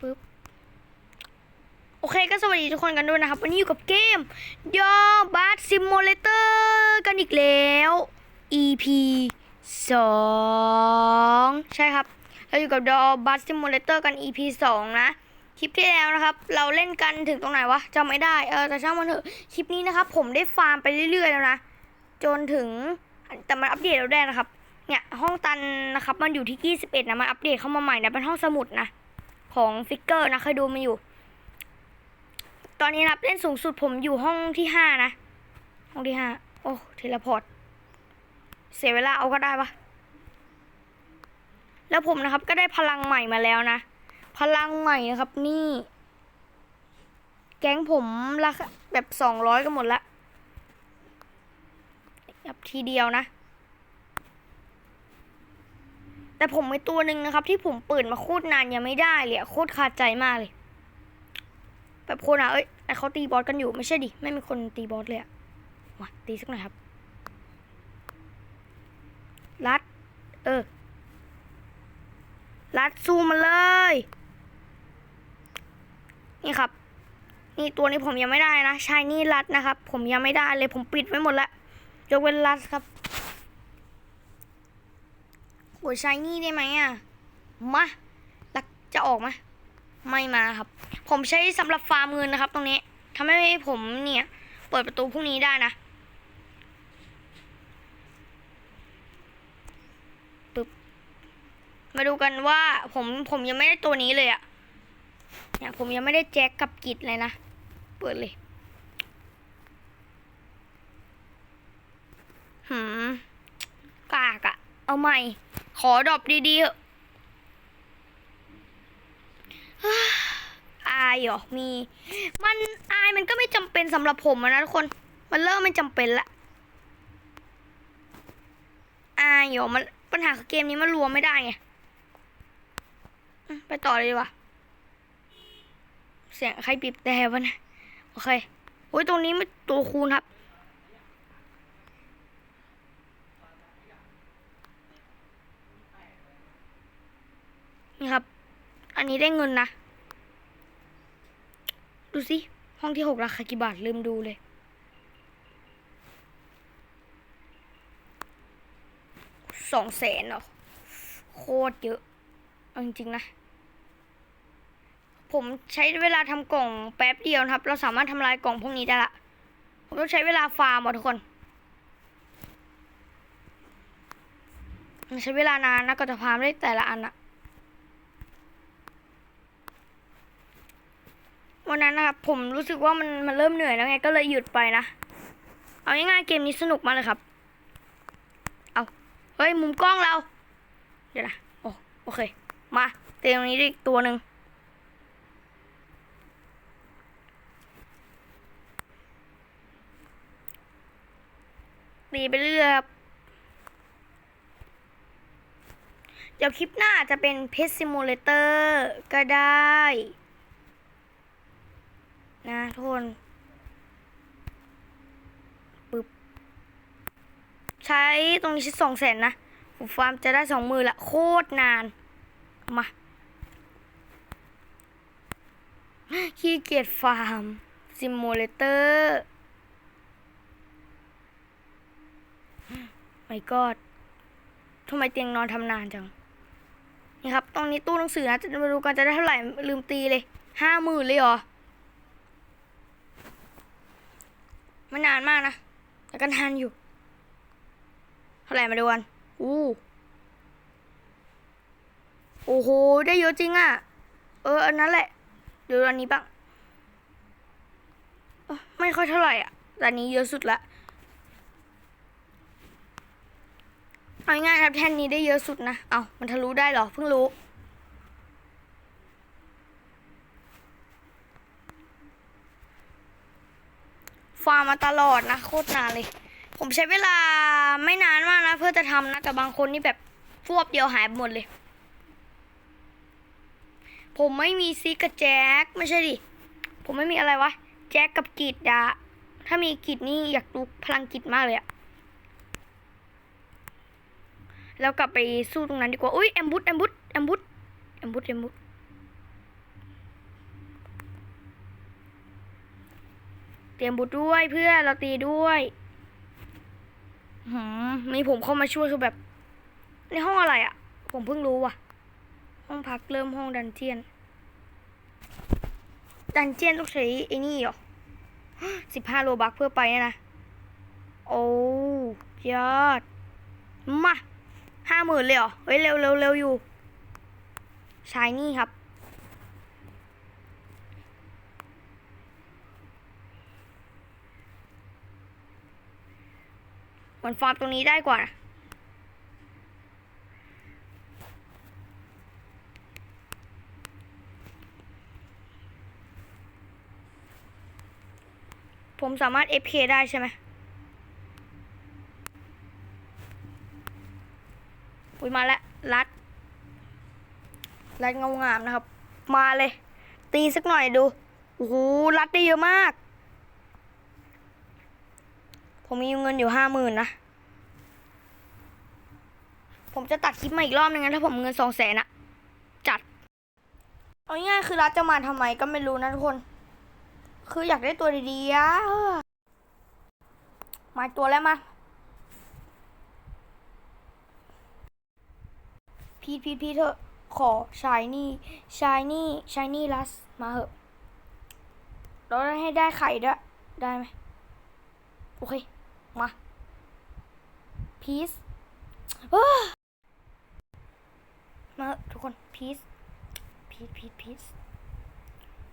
ปึ๊บโอเคก็สวัสดีทุกคนกันด้วยนะครับ วันนี้อยู่กับเกมยอบัสซิมูเลเตอร์กันอีกแล้ว EP 2ใช่ครับ เราอยู่กับดอบัสซิมูเลเตอร์กัน EP 2นะ คลิปที่แล้วนะครับ เราเล่นกันถึงตรงไหนวะจำไม่ได้ เออ แต่ช่างมันเถอะ คลิปนี้นะครับ ผมได้ฟาร์มไปเรื่อยๆแล้วนะ จนถึง แต่มันอัปเดตเราได้นะครับ เนี่ย ห้องตันนะครับ มันอยู่ที่ 21นะ มันอัปเดตเข้ามาใหม่นะ เป็นห้องสมุดนะ ของฟิกเกอร์นะเคยดูมาอยู่ ตอนนี้รับเล่นสูงสุดผมอยู่ห้องที่ห้านะ ห้องที่ห้าโอ้เทเลพอร์ต เสียเวลาเอาก็ได้ปะแล้วผมนะครับก็ได้พลังใหม่มาแล้วนะ พลังใหม่นะครับนี่ แก๊งผมราคาแบบสองร้อยก็หมดละยับทีเดียวนะ แต่ผมมีตัวหนึ่งนะครับ ที่ผมเปิดมาโคตรนานยังไม่ได้เลยโคตรคาใจมากเลย แบบคนอะเอ้ยแต่เขาตีบอสกันอยู่ไม่ใช่ดิไม่มีคนตีบอสเลยอะมาตีสักหน่อยครับรัด เออรัดซูมมาเลย นี่ครับ นี่ตัวนี้ผมยังไม่ได้นะชายนี่รัดนะครับ ผมยังไม่ได้เลยผมปิดไว้หมดแล้วยกเว้นรัดครับ โหัวชายนี่ได้ไหมอะ มาลักจะออกไหมไม่มาครับ ผมใช้สำหรับฟาร์มเงินนะครับ ตรงนี้ทำให้ผมเนี่ย เปิดประตูพรุ่งนี้ได้นะปึ๊บมาดูกันว่าผมผมยังไม่ได้ตัวนี้เลยอะเนี่ยผมยังไม่ได้แจ็คกับกิจเลยนะ เปิดเลยหืมกากอะ เอาใหม่ ขอดรอปดีๆอายเหรอมี มันอายมันก็ไม่จำเป็นสำหรับผมนะทุกคน มันเริ่มไม่จำเป็นละอายเหรอมันปัญหาคือเกมนี้มันรวมไม่ได้ไงไปต่อเลยดีกว่า เสียงใครบีบแต่วะนะ โอเคโอ้ยตรงนี้ไมันตัวคูณครับ นี่ครับ อันนี้ได้เงินนะ ดูสิ ห้องที่หกราคากี่บาท ลืมดูเลย สองแสนเหรอ โคตรเยอะเอาจริงๆนะ ผมใช้เวลาทำกล่องแป๊บเดียวครับ เราสามารถทำลายกล่องพวกนี้ได้ละ ผมต้องใช้เวลาฟาร์มอะทุกคนใช้เวลานานนะก็จะฟามได้แต่ละอันอะ วันนั้นนะครับผมรู้สึกว่ามันมันเริ่มเหนื่อยแล้วไงก็เลยหยุดไปนะ เอาง่ายๆเกมนี้สนุกมากเลยครับ เอาเฮ้ยมุมกล้องเรา เดี๋ยวนะโอ้โอเค มาเตรียงนี้อีกตัวหนึ่งตีไปเรื่อยครับเดี๋ยวคลิปหน้าจะเป็นเพ t ซิมูเลเตอร์ก็ได้ นะทุกคนปึ๊บใช้ตรงนี้ใช้สองแสนนะผมฟาร์มจะได้สองมือละโคตรนาน มาขี้เกียจฟาร์มซิมูเลเตอร์ไม่กอดทำไมเตียงนอนทำนานจัง นี่ครับ ตรงนี้ตู้หนังสือนะ จะมาดูกันจะได้เท่าไหร่ ลืมตีเลย ห้าหมื่นเลยเหรอ ไม่นานมากนะแต่ก็นานอยู่ เท่าไหร่มาดูกันอู้โอ้โห ได้เยอะจริงอะ่ะ เออ อันนั้นแหละเดี๋ยวอันนี้บ้างออไม่ค่อยเท่าไหร่อะ แต่อันนี้เยอะสุดละ เอาง่ายครับแท่นนี้ได้เยอะสุดนะ เอามันทะลุได้เหรอ เพิ่งรู้ ฟาร์มมาตลอดนะโคตรนานเลย ผมใช้เวลาไม่นานมากนะ เพื่อจะทำนะแต่บางคนนี่แบบฟวบเดียวหายหมดเลย ผมไม่มีซีกับแจ็คไม่ใช่ดิ ผมไม่มีอะไรวะ แจ็คกับกิดอะถ้ามีกิดนี่อยากดูพลังกิดมากเลยอะแล้วกลับไปสู้ตรงนั้นดีกว่า อุ้ยแอมบุตแอมบุตแอมบุตแอมบุตแอมบุต เตรียมบุตรด้วยเพื่อนเราตีด้วยหืมมีผมเข้ามาช่วยคือแบบ ในห้องอะไรอะ่ะ ผมเพิ่งรู้ว่ะ ห้องพักเริ่มห้องดันเจียน ดันเจียนต้องใช้ไอ้นี่เหรอสิบห้าโลบักเพื่อไปเนี่ยนะ โอ้ยอด มาห้าหมื่นเลยเหรอ เฮ้ย เร็วเร็วเร็วอยู่ชายนี่ครับ มันฟาร์มตรงนี้ได้กว่า ผมสามารถ FK ได้ใช่ไหมอุ้ยมาแล้วรัด รัดเงางามนะครับ มาเลย ตีสักหน่อยดู โอ้โห รัดได้เยอะมาก ผมมีเงินอยู่ห้าหมื่นนะ ผมจะตัดคลิปมาอีกรอบนึงนะถ้าผมเงินสองแสนอะจัด เอาง่ายคือรัฐจะมาทำไมก็ไม่รู้นะทุกคน คืออยากได้ตัวดีๆอะมาตัวแล้วมา พีทพีทพีทเถอะ ขอชายนี่ชายนี่ชายนี่ลัส มาเหอะเราให้ได้ไข่ด้วย ได้ไหมโอเค มา พีซมาทุกคน พีซพีซพีซพีซ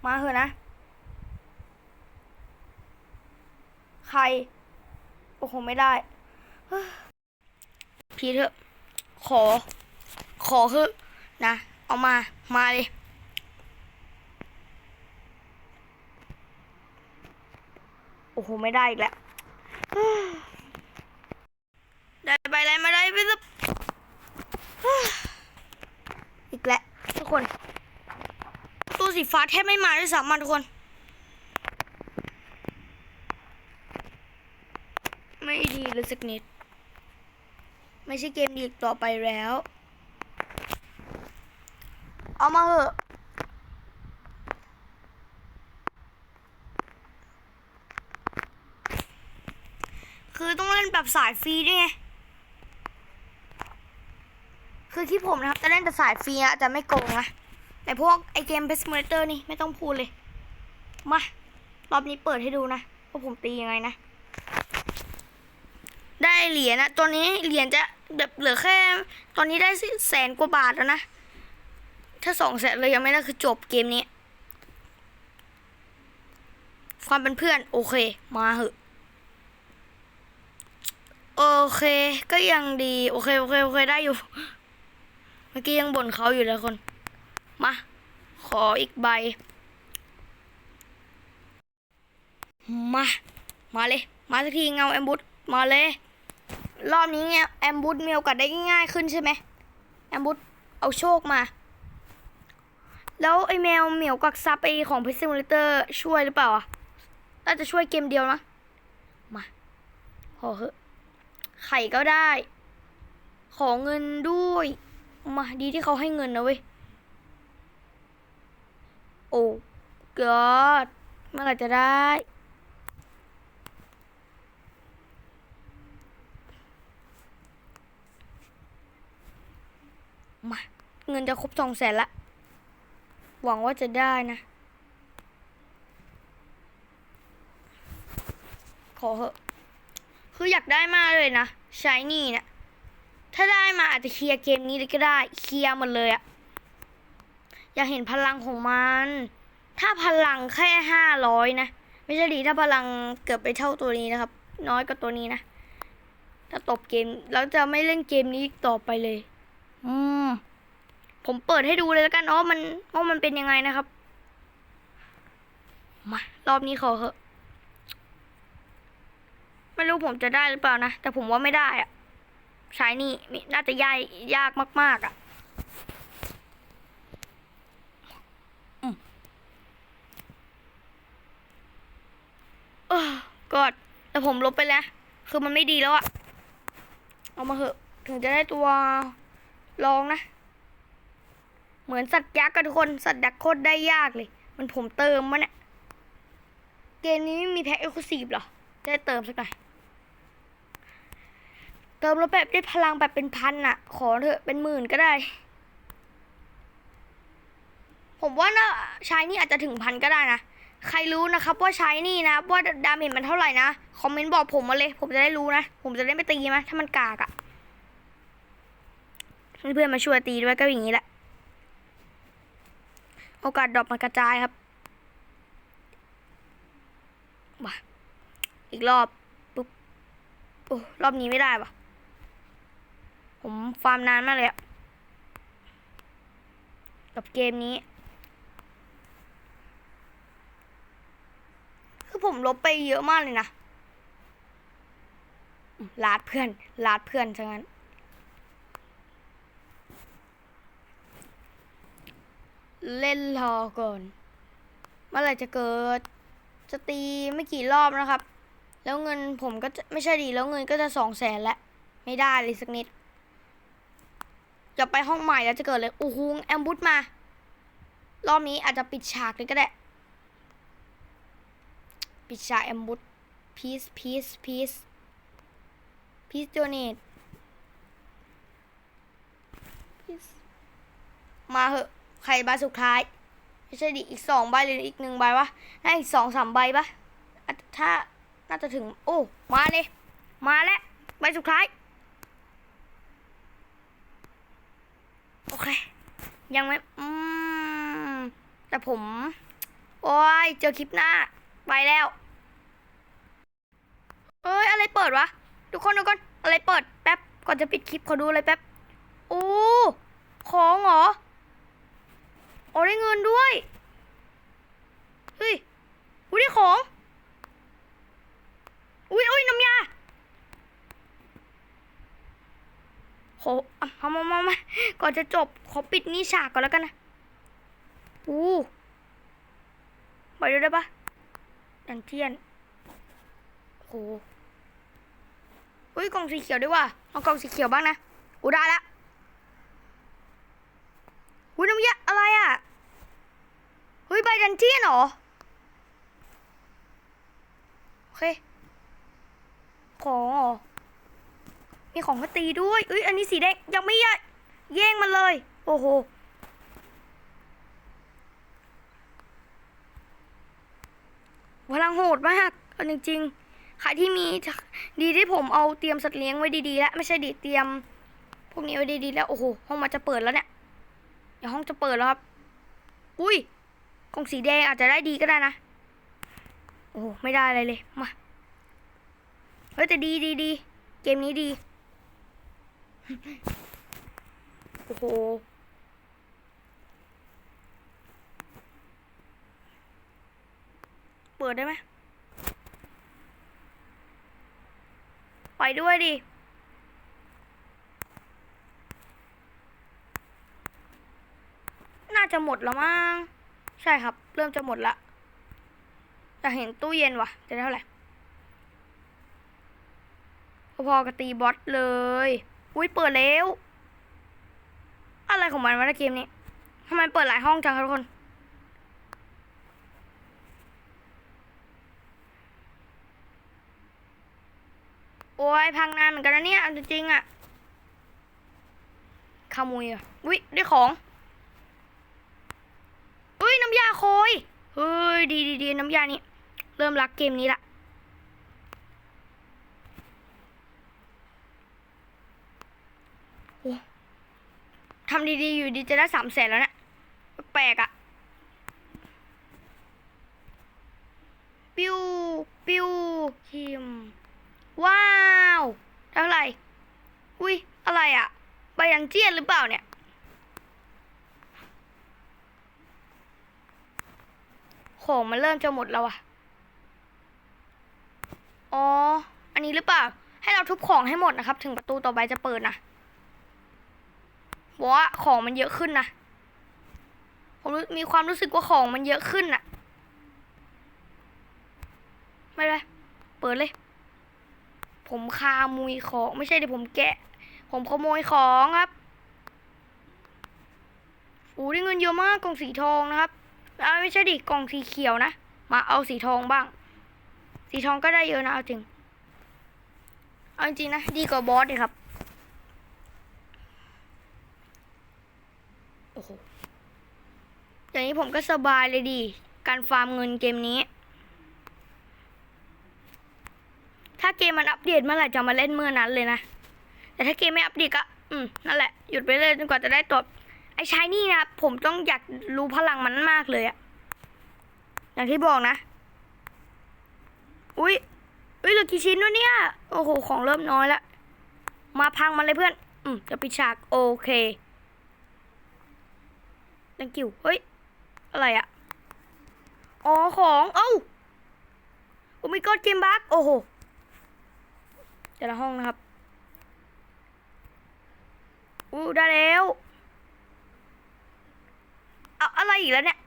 มาเหอะนะ ใคร โอ้โห ไม่ได้ พีเถอะ ขอ ขอคือนะ เอามา มาเลยโอ้โห ไม่ได้อีกแล้ว ได้ไปอะไรมาได้ไปสักอีกแล้วทุกคน ตัวสีฟ้าแทบไม่มาด้วยซ้ำมันทุกคน ไม่ดีเลยสักนิด ไม่ใช่เกมดีต่อไปแล้ว เอามาเหอะ คือต้องเล่นแบบสายฟรีด้วยไงคือที่ผมนะครับ จะเล่นแต่สายฟรีอะจะไม่โกงนะแต่พวกไอเกมเพส m มเตอร์นี่ไม่ต้องพูดเลย มารอบนี้เปิดให้ดูนะว่าผมตียังไงนะ ได้เหรียญนะตัวนี้เหรียญจะแบบเหลือแค่ ตอนนี้ได้แสนกว่าบาทแล้วนะ ถ้าสองแสนเลยยังไม่ได้คือจบเกมนี้ ความเป็นเพื่อน โอเค มาเหอะ โอเค ก็ยังดี โอเค โอเค โอเค ได้อยู่ เมื่อกี้ยังบ่นเขาอยู่เลยคน มา ขออีกใบ มา มาเลย มาสักทีเงาแอมบูดมาเลย รอบนี้เนี่ยแอมบูดมีโอกาสได้ง่ายขึ้นใช่ไหมแอมบูดเอาโชคมา แล้วไอแมวเหมียวกักซับไอของพิซซิมูเลเตอร์ช่วยหรือเปล่าอะ น่าจะช่วยเกมเดียวนะ มา ขอเหอะ ไข่ก็ได้ ขอเงินด้วย มาดีที่เขาให้เงินนะเว้ย โอ้กอดเมื่อไหร่จะได้ มา เงินจะครบสองแสนละ หวังว่าจะได้นะ ขอเหอะ คืออยากได้มากเลยนะใชายนี่เนี่ยถ้าได้มาอาจจะเคลียร์เกมนี้เลยก็ได้เคลียร์หมดเลยอะอยากเห็นพลังของมัน ถ้าพลังแค่ห้าร้อยนะ ไม่ใช่ดีถ้าพลังเกือบไปเท่าตัวนี้นะครับ น้อยกว่าตัวนี้นะถ้าตบเกมแล้วจะไม่เล่นเกมนี้ต่อไปเลย อืมผมเปิดให้ดูเลยแล้วกันอ๋อมันว่ามันเป็นยังไงนะครับมารอบนี้ขอเหอะ ไม่รู้ผมจะได้หรือเปล่านะ แต่ผมว่าไม่ได้อะใช้นี่น่าจะยากยากมาก ๆอะอืมเออกอดแต่ผมลบไปแล้ว คือมันไม่ดีแล้วอะเอามาเหอะ ถึงจะได้ตัวลองนะ เหมือนสัตว์ยักษ์กันทุกคน สัตว์ยักษ์โคตรได้ยากเลย มันผมเติมมาเนี่ย เกมนี้ไม่มีแพ็คเอ็กซ์คลูซีฟเหรอจะได้เติมสักหน่อย ติมแล้วแบบได้พลังแบบเป็นพันอะขอเถอะเป็นหมื่นก็ได้ ผมว่านะใช้นี่อาจจะถึงพันก็ได้นะ ใครรู้นะครับว่าใช้นี่นะ ว่าดาเมจมันเท่าไหร่นะ คอมเมนต์บอกผมมาเลย ผมจะได้รู้นะ ผมจะได้ไม่ตีมั้ยถ้ามันกากอะเพื่อนมาช่วยตีด้วยก็อย่างนี้แหละโอกาสดรอปมันกระจายครับมาอีกรอบปุ๊บโอ้รอบนี้ไม่ได้ปะ ผมฟาร์มนานมากเลยอะกับเกมนี้ คือผมลบไปเยอะมากเลยนะลาดเพื่อนลาดเพื่อนซะงั้นเล่นรอก่อน เมื่อไรจะเกิด จะตีไม่กี่รอบนะครับ แล้วเงินผมก็จะไม่ใช่ดีแล้วเงินก็จะสองแสนแล้ว ไม่ได้เลยสักนิด จะไปห้องใหม่แล้วจะเกิดเลยอู้หูแอมบูสมา รอบนี้อาจจะปิดฉากเลยก็ได้ ปิดฉากแอมบูสพีซพีซพีซพีซโดเนตพีซมาเหอะใครใบสุดท้ายไม่ใช่ดิอีกสองใบหรืออีกหนึ่งใบวะน่าอีกสองสามใบปะอะถ้าน่าจะถึง โอ้ มาเลย มาแล้ว ใบสุดท้าย โอเค ยังไม่ อืม แต่ผม โอ้ย เจอคลิปหน้า ไปแล้ว เอ้ย อะไรเปิดวะ ทุกคนทุกคน อะไรเปิด แป๊บ ก่อนจะปิดคลิปขอดูอะไรแป๊บ โอ้ ของเหรอ โอ้ได้เงินด้วย เฮ้ยอุ้ยได้ของ อุ้ยอุ้ยน้ำยา โหอะมามามามาก่อนจะจบขอปิดนี่ฉากก่อนแล้วกันนะอู้ไปดูได้ปะดันเทียนโหอุ้ยกล่องสีเขียวด้วยว่ะเอากล่องสีเขียวบ้างนะอู้ได้ละอุ้ยน้ำยาอะไรอะเฮ้ยใบดันเจียนเหรอโอเคของเหรอ มีของมาตีด้วยเอ้ยอันนี้สีแดงยังไม่ยะแย่งมันเลย โอ้โหพลังโหดมากเอาจริงๆใครที่มีดีที่ผมเอาเตรียมสัตว์เลี้ยงไว้ดีๆแล้วไม่ใช่ดีเตรียม พวกนี้ไว้ดีๆแล้วโอ้โหห้องมันจะเปิดแล้วเนี่ยเดี๋ยวห้องจะเปิดแล้วครับ อุ้ยกองสีแดงอาจจะได้ดีก็ได้นะ โอ้โหไม่ได้อะไรเลย มา เฮ้ยแต่ดีดีดี เกมนี้ดี โอ้โหเปิดได้ไหมไปด้วยดิน่าจะหมดแล้วมั้งใช่ครับ เริ่มจะหมดละแต่เห็นตู้เย็นวะจะได้เท่าไหร่พอๆกับตีบอสเลย อุ้ยเปิดแล้ว อะไรของมันวะในเกมนี้ทำไมเปิดหลายห้องจังครับทุกคน โอ้ยพังนานเหมือนกันนะเนี่ยเอาจริงๆอะขโมยอะอุ้ยได้ของอุ้ยน้ำยาโคยเฮ้ยดีดีดีน้ำยานี่เริ่มรักเกมนี้ละ ทำดีๆ อยู่ดีจะได้สามแสนแล้วเนะี่ยแปลกอะปิวปิวคิม ว้าวเท่าไหร่อุ้ยอะไรอะใบยังเจียนหรือเปล่าเนี่ยของมันเริ่มจะหมดแล้วอะอ๋อ อันนี้หรือเปล่า ให้เราทุบของให้หมดนะครับ ถึงประตูต่อไปจะเปิดนะ บอกว่าของมันเยอะขึ้นนะผมมีความรู้สึกว่าของมันเยอะขึ้นน่ะไม่เป็นไรเปิดเลย ผมคามุยของไม่ใช่เดี๋ยวผมแกะ ผมขโมยของครับโอ้ได้เงินเยอะมากกล่องสีทองนะครับไม่ใช่ดิกล่องสีเขียวนะ มาเอาสีทองบ้าง สีทองก็ได้เยอะนะเอาจริง เอาจริงนะ ดีกว่าบอสเลยครับ โอ้โห อย่างนี้ผมก็สบายเลยดี การฟาร์มเงินเกมนี้ ถ้าเกมมันอัปเดตเมื่อไหร่จะมาเล่นเมื่อนั้นเลยนะ แต่ถ้าเกมไม่อัปเดตก็ อืม นั่นแหละ หยุดไปเลยจนกว่าจะได้ตัวไอ้ชายนี่นะ ผมต้องอยากรู้พลังมันมากเลยอะอย่างที่บอกนะ อุ้ยอุ้ยเหลือกี่ชิ้นวะเนี่ย โอ้โห ของเริ่มน้อยละ มาพังมันเลยเพื่อน อืมจะปิดฉาก โอเค thank you เฮ้ย อะไรอะอ๋อของ เอ้าโอ้ไม่กดเกมบักโอ้โห แต่ละห้องนะครับ อู้ได้แล้วเอาอะไรอีกแล้วเนี่ย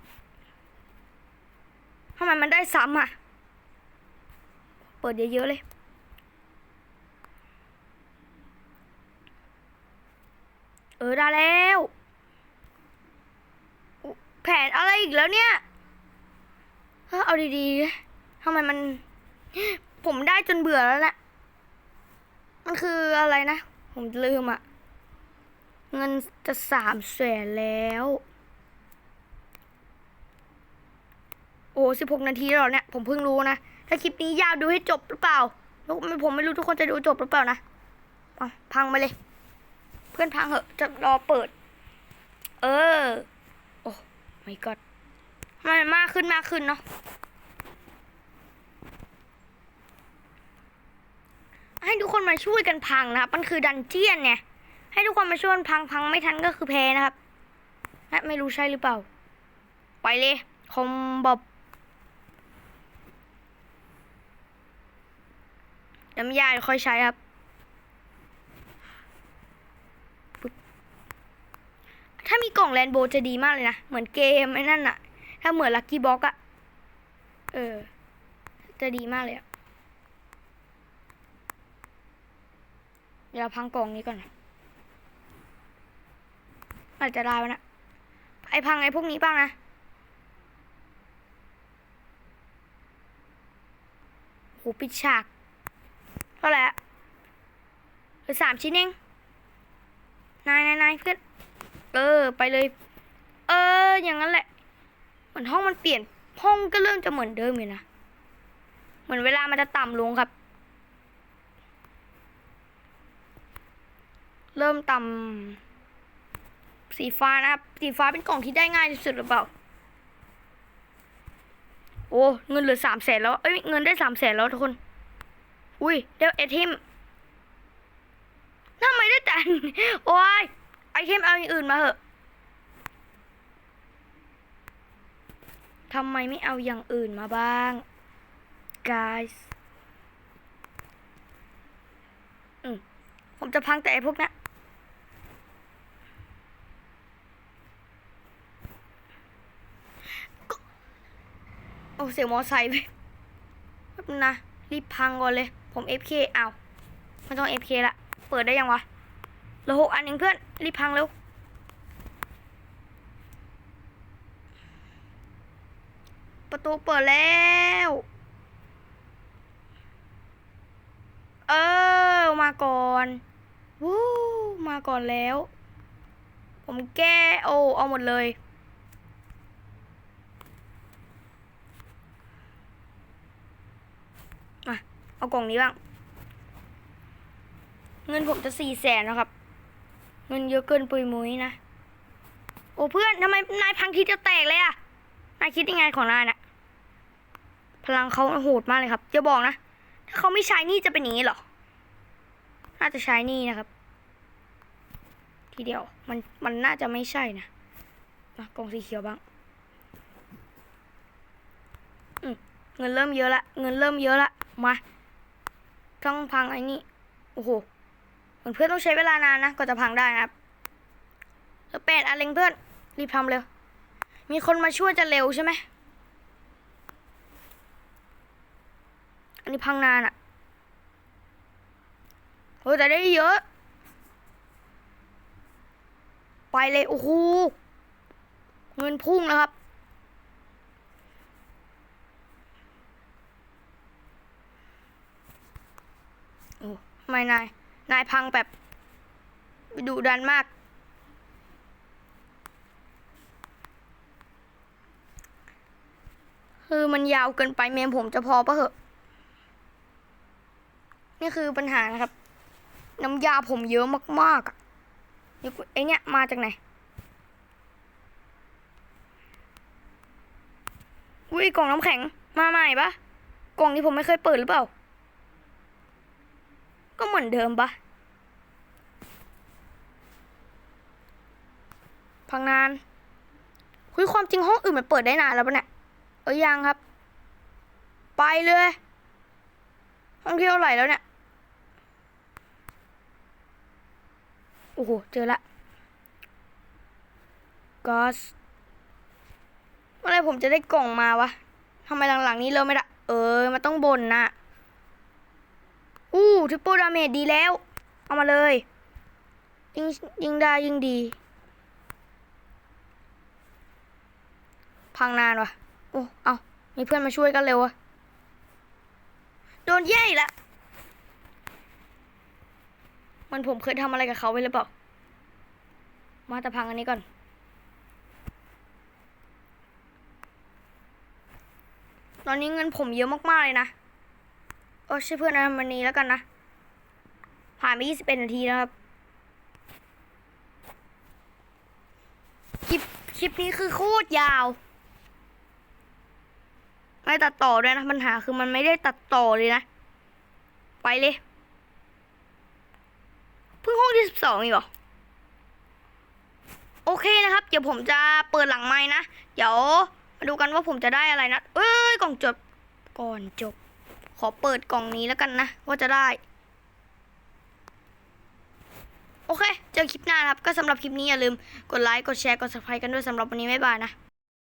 ทำไมมันได้ซ้ำอะ เปิดเยอะๆเลยเออได้แล้ว ผนอะไรอีกแล้วเนี่ย เอาดีๆทำไมมัน ผมได้จนเบื่อแล้วแหละมันคืออะไรนะ ผมลืมอะเงินจะสามแสนแล้ว โอ้สิบหกนาทีแล้วเหรอเนี่ย ผมเพิ่งรู้นะ ถ้าคลิปนี้ยาวดูให้จบหรือเปล่าแล้วผมไม่รู้ทุกคนจะดูจบหรือเปล่านะพังไปเลย เพื่อนพังเหอะจะรอเปิด เออ ไม่กอดมันมากขึ้นมากขึ้นเนาะให้ทุกคนมาช่วยกันพังนะครับ มันคือดันเจียนไงให้ทุกคนมาช่วยกันพังพังไม่ทันก็คือแพ้นะครับและไม่รู้ใช่หรือเปล่า ไปเลยคอมบอบน้ำยาค่อยใช้ครับ ถ้ามีกล่องแรนโบว์จะดีมากเลยนะ เหมือนเกมไอ้นั่นอะถ้าเหมือนลักกี้บ็อกอะเออ จะดีมากเลยอะเดี๋ยวเราพังกล่องนี้ก่อนนะอาจจะได้วนะไอพังไอพวกนี้บ้างนะโหปิดฉาก เท่าไหร่อะเหลือสามชิ้นเอง นายนายนายเพื่อน เออ ไปเลย เออ อย่างนั้นแหละ เหมือนห้องมันเปลี่ยน ห้องก็เริ่มจะเหมือนเดิมอยู่นะ เหมือนเวลามันจะต่ำลงครับ เริ่มต่ำสีฟ้านะครับ สีฟ้าเป็นกล่องที่ได้ง่ายที่สุดหรือเปล่า โอ้เงินเหลือสามแสนแล้ว เอ้ย เงินได้สามแสนแล้วทุกคน อุ้ยเดี๋ยวไอเทมทำไมได้แต่โอ้ย เทมเอาอย่างอื่นมาเหอะทำไมไม่เอาอย่างอื่นมาบ้าง guys อืมผมจะพังแต่ไอพวกนั้นโอ้เสียงมอไซค์ไปนะ รีบพังก่อนเลย ผม FK เอาไม่ต้อง FK ละ เปิดได้ยังวะเหลือหกอันเองเพื่อน รีบพังเร็วประตูเปิดแล้ว เออ มาก่อนวู้มาก่อนแล้ว ผมแก้โอเอาหมดเลย มา เอากล่องนี้บ้าง เงินผมจะสี่แสนนะครับ เงินเยอะเกินปุยมุ้ยนะ โอ้เพื่อนทำไมนายพังทีจะแตกเลยอะนายคิดยังไงของนายน่ะพลังเขาโหดมากเลยครับอย่าบอกนะ ถ้าเขาไม่ใช้นี่จะเป็นอย่างนี้หรอ น่าจะใช้นี่นะครับ ทีเดียวมันมันน่าจะไม่ใช่นะมากล่องสีเขียวบ้างเงินเริ่มเยอะละ เงินเริ่มเยอะละ มา ต้องพังไอ้นี่ โอ้โห เพื่อนต้องใช้เวลานานนะกว่าจะพังได้นะครับแล้วแปดอันเล็งเพื่อน รีบทำเร็ว มีคนมาช่วยจะเร็วใช่ไหม อันนี้พังนานอะ่ะโอ้แต่ได้เยอะ ไปเลย โอ้โห เงินพุ่งนะครับโอ้ไม่นาย นายพังแบบดุดันมาก คือมันยาวเกินไปเมมผมจะพอปะเหอะ นี่คือปัญหานะครับ น้ำยาผมเยอะมากๆอะนี่กูไอเนี้ยมาจากไหนอุ้ยกล่องน้ำแข็งมาใหม่ปะกล่องนี้ผมไม่เคยเปิดหรือเปล่า ก็เหมือนเดิมปะพังนาน คุยความจริงห้องอื่นมันเปิดได้นานแล้วปะเนี่ย เออยังครับ ไปเลย ห้องเที่ยวไหลแล้วเนี่ย โอ้โห เจอละกอสเมื่อไรผมจะได้กล่องมาวะทำไมหลังๆนี้เริ่มไม่ได้ เออ มันต้องบนน่ะ อู้ทริปเปิลดาเมจดีแล้ว เอามาเลย ยิงยิงได้ยิงดี พังนานวะโอ้เอามีเพื่อนมาช่วยกันเร็วอะโดนแย่ล้วมันผมเคยทำอะไรกับเขาไว้หรือเปล่า มาแต่พังอันนี้ก่อนตอนนี้เงินผมเยอะมาก ๆ เลยนะ เออใช่เพื่อนนะมันนี้แล้วกันนะ ผ่านไป21นาทีแล้วครับ คลิป คลิปนี้คือโคตรยาว ไม่ตัดต่อด้วยนะปัญหาคือมันไม่ได้ตัดต่อเลยนะ ไปเลย เพิ่งห้องที่สิบสองอีกเหรอโอเคนะครับ เดี๋ยวผมจะเปิดหลังไม้นะ เดี๋ยวมาดูกันว่าผมจะได้อะไรนะ เอ้ยกล่องจบ ก่อนจบ ขอเปิดกล่องนี้แล้วกันนะ ว่าจะได้ โอเค เจอคลิปหน้าครับ ก็สำหรับคลิปนี้อย่าลืมกดไลค์ กดแชร์ กด subscribe กันด้วยสำหรับวันนี้ บ๊ายบายนะ